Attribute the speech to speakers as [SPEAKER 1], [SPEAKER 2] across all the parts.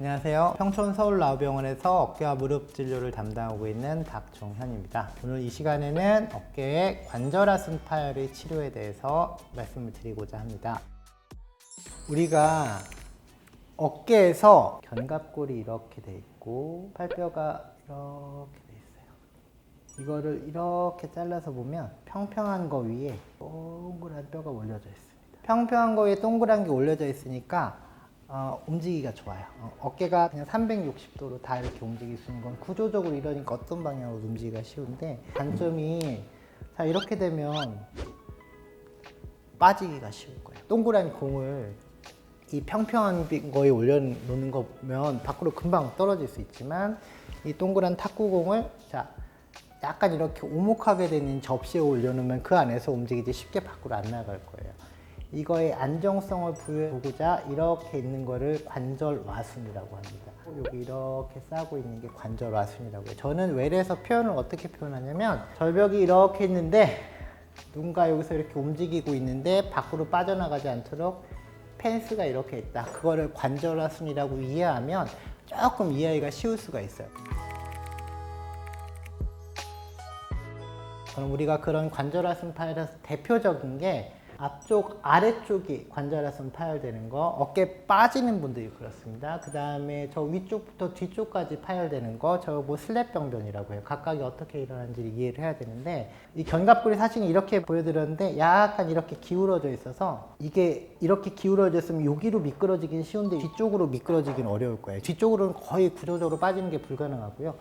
[SPEAKER 1] 안녕하세요. 평촌 서울나우병원에서 어깨와 무릎 진료를 담당하고 있는 박종현입니다. 오늘 이 시간에는 어깨의 관절하순 파열의 치료에 대해서 말씀을 드리고자 합니다. 우리가 어깨에서 견갑골이 이렇게 돼 있고 팔뼈가 이렇게 돼 있어요. 이거를 이렇게 잘라서 보면 평평한 거 위에 동그란 뼈가 올려져 있습니다. 평평한 거 위에 동그란 게 올려져 있으니까 어, 움직이기가 좋아요. 어, 깨가 그냥 360도로 다 이렇게 움직일 수 있는 건 구조적으로 이러니까 어떤 방향으로 움직이기가 쉬운데 단점이 자 이렇게 되면 빠지기가 쉬울 거예요. 동그란 공을 이 평평한 비- 거에 올려놓는 거 보면 밖으로 금방 떨어질 수 있지만 이 동그란 탁구공을 자 약간 이렇게 오목하게 되는 접시에 올려놓으면 그 안에서 움직이지 쉽게 밖으로 안 나갈 거예요. 이거의 안정성을 부여하고자 이렇게 있는 거를 관절와순이라고 합니다. 여기 이렇게 싸고 있는 게 관절와순이라고 해요. 저는 외래에서 표현을 어떻게 표현하냐면 절벽이 이렇게 있는데 누군가 여기서 이렇게 움직이고 있는데 밖으로 빠져나가지 않도록 펜스가 이렇게 있다. 그거를 관절화순이라고 이해하면 조금 이해하기가 쉬울 수가 있어요. 그럼 우리가 그런 관절하순 파열에서 대표적인 게 앞쪽 아래쪽이 관절하순 파열되는 거 어깨 빠지는 분들이 그렇습니다. 그 다음에 저 위쪽부터 뒤쪽까지 파열되는 거저 뭐 슬랩병변이라고 해요. 각각이 어떻게 일어나는지를 이해를 해야 되는데 이 견갑골이 사실 이렇게 보여드렸는데 약간 이렇게 기울어져 있어서 이게 이렇게 기울어져 있으면 여기로 미끄러지긴 쉬운데 뒤쪽으로 미끄러지긴 어려울 거예요. 뒤쪽으로는 거의 구조적으로 빠지는 게 불가능하고요.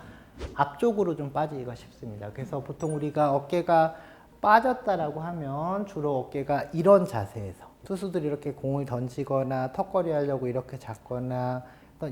[SPEAKER 1] 앞쪽으로 좀 빠지기가 쉽습니다. 그래서 보통 우리가 어깨가 빠졌다라고 하면 주로 어깨가 이런 자세에서 투수들이 이렇게 공을 던지거나 턱걸이 하려고 이렇게 잡거나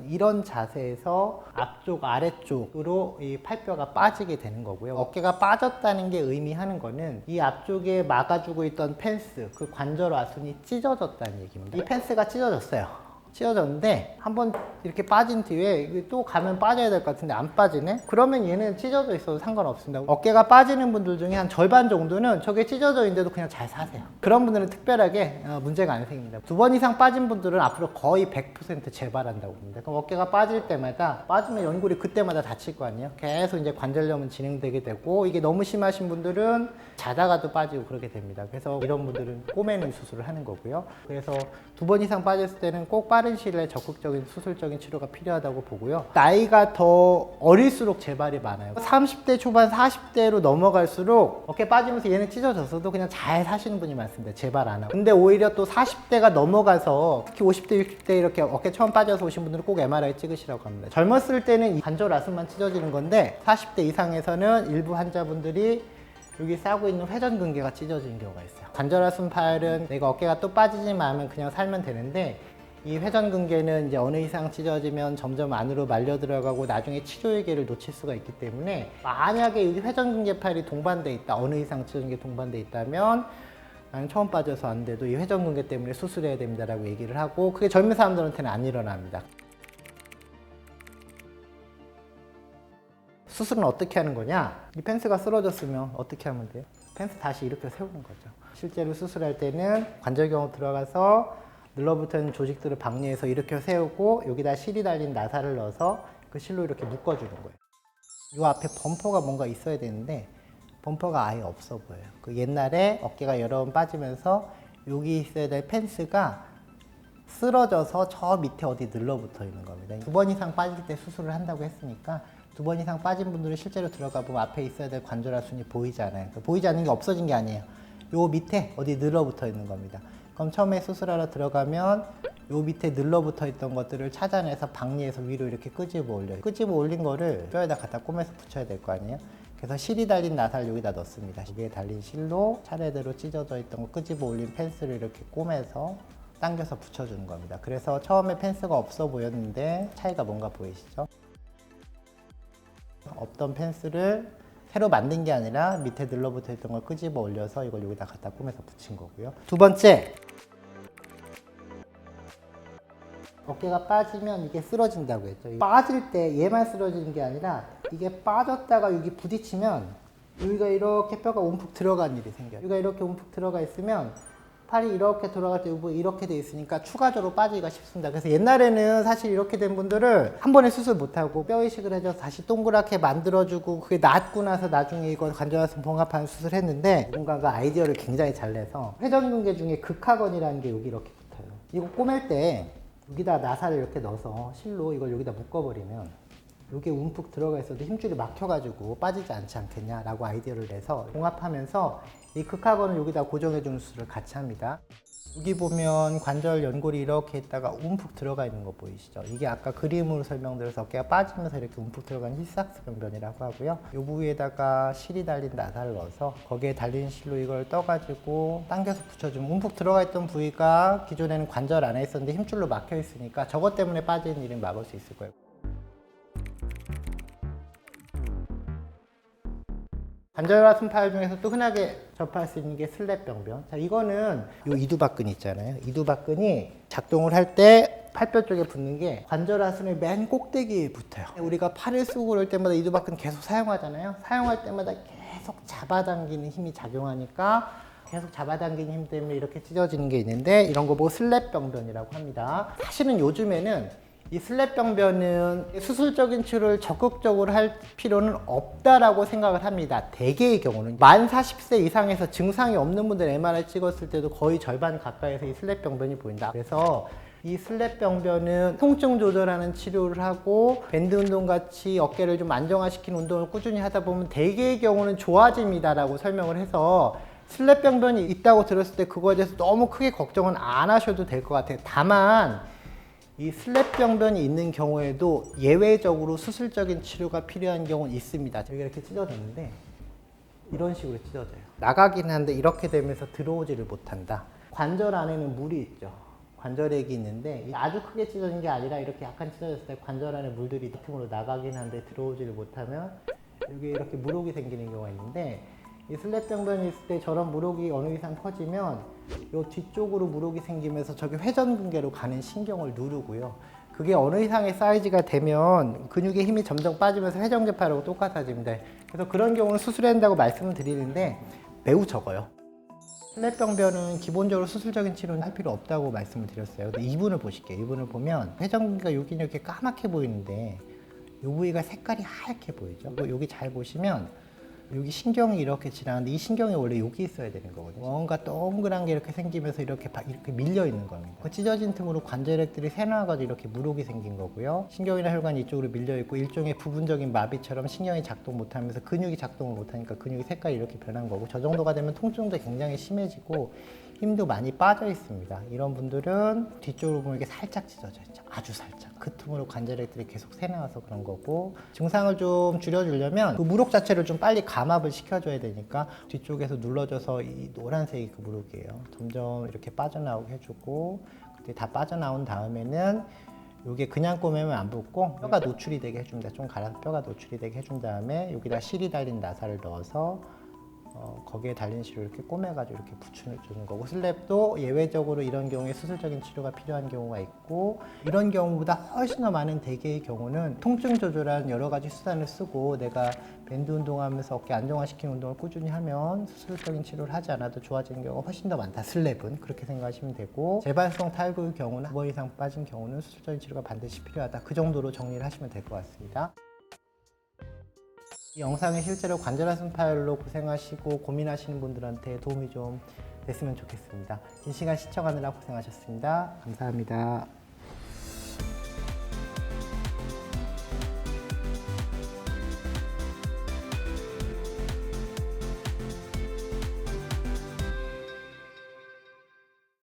[SPEAKER 1] 이런 자세에서 앞쪽 아래쪽으로 이 팔뼈가 빠지게 되는 거고요. 어깨가 빠졌다는 게 의미하는 거는 이 앞쪽에 막아주고 있던 펜스 그 관절 와순이 찢어졌다는 얘기입니다. 이 펜스가 찢어졌어요. 찢어졌는데 한번 이렇게 빠진 뒤에 또 가면 빠져야 될 것 같은데 안 빠지네? 그러면 얘는 찢어져 있어도 상관없습니다. 어깨가 빠지는 분들 중에 한 절반 정도는 저게 찢어져 있는데도 그냥 잘 사세요. 그런 분들은 특별하게 어, 문제가 안 생깁니다. 두 번 이상 빠진 분들은 앞으로 거의 100% 재발한다고 봅니다. 그럼 어깨가 빠질 때마다 빠지면 연골이 그때마다 다칠 거 아니에요? 계속 이제 관절염은 진행되게 되고 이게 너무 심하신 분들은 자다가도 빠지고 그렇게 됩니다. 그래서 이런 분들은 꼬매는 수술을 하는 거고요. 그래서 두 번 이상 빠졌을 때는 꼭 빠른 시일 내에 적극적인 수술적인 치료가 필요하다고 보고요. 나이가 더 어릴수록 재발이 많아요. 30대 초반, 40대로 넘어갈수록 어깨 빠지면서 얘는 찢어졌어도 그냥 잘 사시는 분이 많습니다. 재발 안 하고. 근데 오히려 또 40대가 넘어가서 특히 50대, 60대 이렇게 어깨 처음 빠져서 오신 분들은 꼭 MRI 찍으시라고 합니다. 젊었을 때는 이 관절 아순만 찢어지는 건데 40대 이상에서는 일부 환자분들이 여기 싸고 있는 회전근개가 찢어지는 경우가 있어요. 관절하순 파열은 내가 어깨가 또 빠지지만 않으면 그냥 살면 되는데 이 회전근개는 이제 어느 이상 찢어지면 점점 안으로 말려 들어가고 나중에 치료의 기회를 놓칠 수가 있기 때문에 만약에 여기 회전근개 파열이 동반돼 있다 어느 이상 찢어진 게 동반돼 있다면 나는 처음 빠져서 안 돼도 이 회전근개 때문에 수술해야 됩니다라고 얘기를 하고 그게 젊은 사람들한테는 안 일어납니다. 수술은 어떻게 하는 거냐? 이 펜스가 쓰러졌으면 어떻게 하면 돼요? 펜스 다시 이렇게 세우는 거죠. 실제로 수술할 때는 관절경으로 들어가서 눌러붙어 있는 조직들을 박리해서 이렇게 세우고 여기다 실이 달린 나사를 넣어서 그 실로 이렇게 묶어주는 거예요. 이 앞에 범퍼가 뭔가 있어야 되는데 범퍼가 아예 없어 보여요. 그 옛날에 어깨가 여러 번 빠지면서 여기 있어야 될 펜스가 쓰러져서 저 밑에 어디 늘러붙어 있는 겁니다. 두 번 이상 빠질 때 수술을 한다고 했으니까 두 번 이상 빠진 분들은 실제로 들어가 보면 앞에 있어야 될 관절하순이 보이지 않아요. 그 보이지 않는 게 없어진 게 아니에요. 요 밑에 어디 늘러붙어 있는 겁니다. 그럼 처음에 수술하러 들어가면 요 밑에 늘러붙어 있던 것들을 찾아내서 박리해서 위로 이렇게 끄집어 올려요. 끄집어 올린 거를 뼈에다 갖다 꼬매서 붙여야 될 거 아니에요? 그래서 실이 달린 나사를 여기다 넣습니다. 이게 달린 실로 차례대로 찢어져 있던 거 끄집어 올린 펜스를 이렇게 꼬매서 당겨서 붙여주는 겁니다. 그래서 처음에 펜스가 없어 보였는데 차이가 뭔가 보이시죠? 없던 펜스를 새로 만든 게 아니라 밑에 늘러붙어 있던 걸 끄집어 올려서 이걸 여기다 갖다 꾸며서 붙인 거고요. 두 번째, 어깨가 빠지면 이게 쓰러진다고 했죠. 빠질 때 얘만 쓰러지는 게 아니라 이게 빠졌다가 여기 부딪히면 여기가 이렇게 뼈가 움푹 들어간 일이 생겨요. 여기가 이렇게 움푹 들어가 있으면 팔이 이렇게 돌아갈 때뭐 이렇게 돼 있으니까 추가적으로 빠지기가 쉽습니다. 그래서 옛날에는 사실 이렇게 된 분들을 한 번에 수술 못하고 뼈 이식을 해서 다시 동그랗게 만들어주고 그게 낫고 나서 나중에 이거 관절화성 봉합하는 수술을 했는데 누군가가 아이디어를 굉장히 잘 내서 회전근개 중에 극하건이라는 게 여기 이렇게 붙어요. 이거 꼬맬 때 여기다 나사를 이렇게 넣어서 실로 이걸 여기다 묶어버리면 이게 움푹 들어가 있어도 힘줄이 막혀가지고 빠지지 않지 않겠냐라고 아이디어를 내서 봉합하면서 이 극하건을 여기다 고정해 주는 수술을 같이 합니다. 여기 보면 관절 연골이 이렇게 있다가 움푹 들어가 있는 거 보이시죠? 이게 아까 그림으로 설명드려서 어깨가 빠지면서 이렇게 움푹 들어간 히스ак스 병변이라고 하고요. 이 부위에다가 실이 달린 나사를 넣어서 거기에 달린 실로 이걸 떠가지고 당겨서 붙여주면 움푹 들어가 있던 부위가 기존에는 관절 안에 있었는데 힘줄로 막혀 있으니까 저것 때문에 빠지는 일을 막을 수 있을 거예요. 관절화순 파열 중에서 또 흔하게 접할 수 있는 게 슬랩병변. 자, 이거는 요 이두박근 있잖아요. 이두박근이 작동을 할 때 팔뼈 쪽에 붙는 게 관절하순의 맨 꼭대기에 붙어요. 우리가 팔을 쓰고 그럴 때마다 이두박근 계속 사용하잖아요. 사용할 때마다 계속 잡아당기는 힘이 작용하니까 계속 잡아당기는 힘 때문에 이렇게 찢어지는 게 있는데 이런 거 보고 슬랩병변이라고 합니다. 사실은 요즘에는 이 슬랩 병변은 수술적인 치료를 적극적으로 할 필요는 없다라고 생각을 합니다. 대개의 경우는 만 40세 이상에서 증상이 없는 분들 MRI 찍었을 때도 거의 절반 가까이에서 이 슬랩 병변이 보인다. 그래서 이 슬랩 병변은 통증 조절하는 치료를 하고 밴드 운동 같이 어깨를 좀 안정화시키는 운동을 꾸준히 하다 보면 대개의 경우는 좋아집니다라고 설명을 해서 슬랩 병변이 있다고 들었을 때 그거에 대해서 너무 크게 걱정은 안 하셔도 될 것 같아요. 다만 이 슬랩 병변이 있는 경우에도 예외적으로 수술적인 치료가 필요한 경우는 있습니다. 여기 이렇게 찢어졌는데 이런 식으로 찢어져요. 나가긴 한데 이렇게 되면서 들어오지를 못한다. 관절 안에는 물이 있죠. 관절액이 있는데 아주 크게 찢어진 게 아니라 이렇게 약간 찢어졌을 때 관절 안에 물들이 틈으로 나가긴 한데 들어오지를 못하면 여기 이렇게 물혹이 생기는 경우가 있는데 이 슬랩병변이 있을 때 저런 물혹이 어느 이상 커지면 요 뒤쪽으로 물혹이 생기면서 저기 회전근개로 가는 신경을 누르고요. 그게 어느 이상의 사이즈가 되면 근육의 힘이 점점 빠지면서 회전계파라고 똑같아집니다. 그래서 그런 경우는 수술해야 한다고 말씀을 드리는데 매우 적어요. 슬랩병변은 기본적으로 수술적인 치료는 할 필요 없다고 말씀을 드렸어요. 근데 이분을 보실게요. 이분을 보면 회전근개가 여기 이렇게 까맣게 보이는데 이 부위가 색깔이 하얗게 보이죠. 여기 잘 보시면 여기 신경이 이렇게 지나는데 이 신경이 원래 여기 있어야 되는 거거든요. 뭔가 동그란 게 이렇게 생기면서 이렇게 바- 이렇게 밀려 있는 겁니다. 그 찢어진 틈으로 관절액들이 새나가지고 이렇게 물혹이 생긴 거고요. 신경이나 혈관이 이쪽으로 밀려 있고 일종의 부분적인 마비처럼 신경이 작동 못하면서 근육이 작동을 못하니까 근육의 색깔이 이렇게 변한 거고 저 정도가 되면 통증도 굉장히 심해지고 힘도 많이 빠져 있습니다. 이런 분들은 뒤쪽으로 보면 이게 살짝 찢어져 있죠. 아주 살짝. 그 틈으로 관절액들이 계속 새나와서 그런 거고 증상을 좀 줄여주려면 그 무록 자체를 좀 빨리 감압을 시켜줘야 되니까 뒤쪽에서 눌러줘서 이 노란색이 그 무록이에요. 점점 이렇게 빠져나오게 해주고 그때 다 빠져나온 다음에는 요게 그냥 꼬매면 안 붙고 뼈가 노출이 되게 해줍니다. 좀 갈아서 뼈가 노출이 되게 해준 다음에 여기다 실이 달린 나사를 넣어서 어, 거기에 달린 실을 이렇게 꼬매가지고 이렇게 붙여주는 거고 슬랩도 예외적으로 이런 경우에 수술적인 치료가 필요한 경우가 있고 이런 경우보다 훨씬 더 많은 대개의 경우는 통증 조절하는 여러 가지 수단을 쓰고 내가 밴드 운동하면서 어깨 안정화시키는 운동을 꾸준히 하면 수술적인 치료를 하지 않아도 좋아지는 경우가 훨씬 더 많다 슬랩은 그렇게 생각하시면 되고 재발성 탈구의 경우는 한 번 이상 빠진 경우는 수술적인 치료가 반드시 필요하다 그 정도로 정리를 하시면 될 것 같습니다. 이 영상이 실제로 관절하순 파열로 고생하시고 고민하시는 분들한테 도움이 좀 됐으면 좋겠습니다. 긴 시간 시청하느라 고생하셨습니다. 감사합니다.